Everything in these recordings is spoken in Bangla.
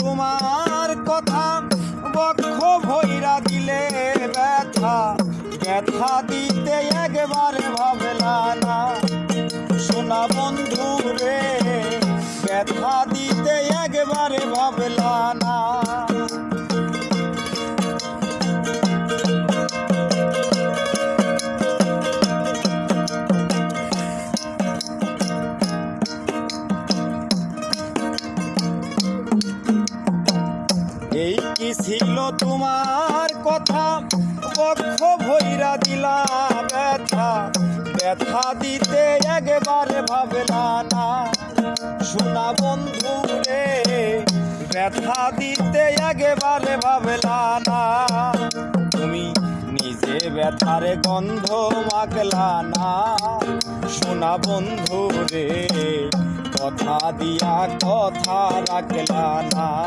তোমার কথা বক্ষ ভৈরা দিলে ব্যথা। ব্যথা দিতে একবারে ভাবলা না। সোনা বন্ধু রে ব্যথা দিতে একবারে ভাবলা না। কি ছিল তোমার কথা? পক্ষ ভৈরা দিলা ব্যথা। ব্যথা দিতে একবারে ভাবলা না। শোনা বন্ধু রে, ব্যথা দিতে একবারে ভাবলা না। তুমি নিজে ব্যথার গন্ধ মাখলা না। শোনা বন্ধু রে, কথা দিয়া কথা রাখলা না।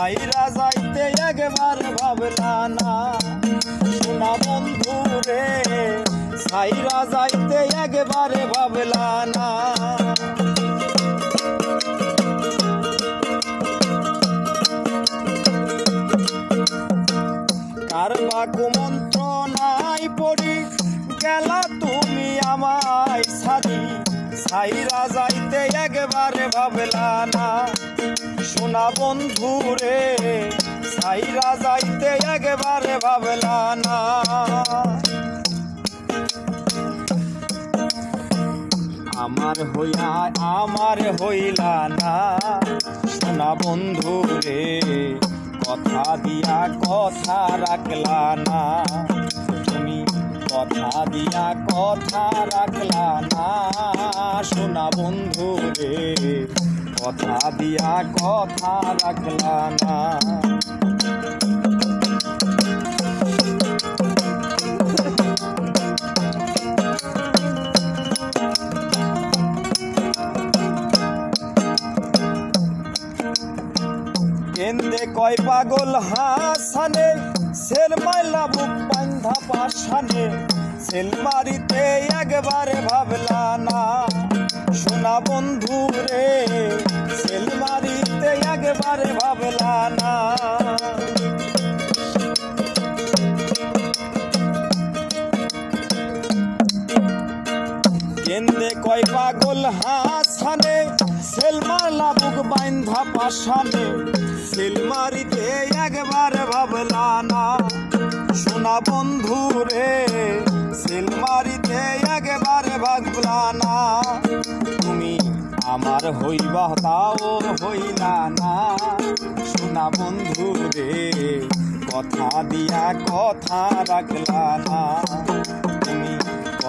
সাইরা যাইতে একবার ভাবলা না। সোনা বন্ধু রে, সাইরা যাইতে একবারে ভাবলা না। কার বা নাই পড়ি গেলা তুমি আমায় সারি সাইরা যাইতে একবারে ভাবলা সোনা বন্ধু রে সাইরা যাইতে একবারে ভাবলা আমার হইয়া আমার হইলা না সোনা বন্ধু রে, কথা দিয়া কথা রাখলা না তুমি কথা দিয়া কথা রাখলা না। সোনা বন্ধু রে, কথা দিয়া কথা রাখলা না। কেন্দে কয় পাগল হাসানে সেল মাইলা বুক বান্ধা পাশানে সেল মারিতে একবারে ভাবলা না। সোনা বন্ধু রে সেল কেন্দে কয় পাগল হাসানে সেল মারলা বুক বাইন্ধা পাশানে সেল মারিতে একবার ভাবলা না, সোনা বন্ধু রে সেল মারিতে একবার ভাবলা না। তুমি আমার হইবা তাও হইলা না, সোনা বন্ধু রে, কথা দিয়া কথা রাখলা না।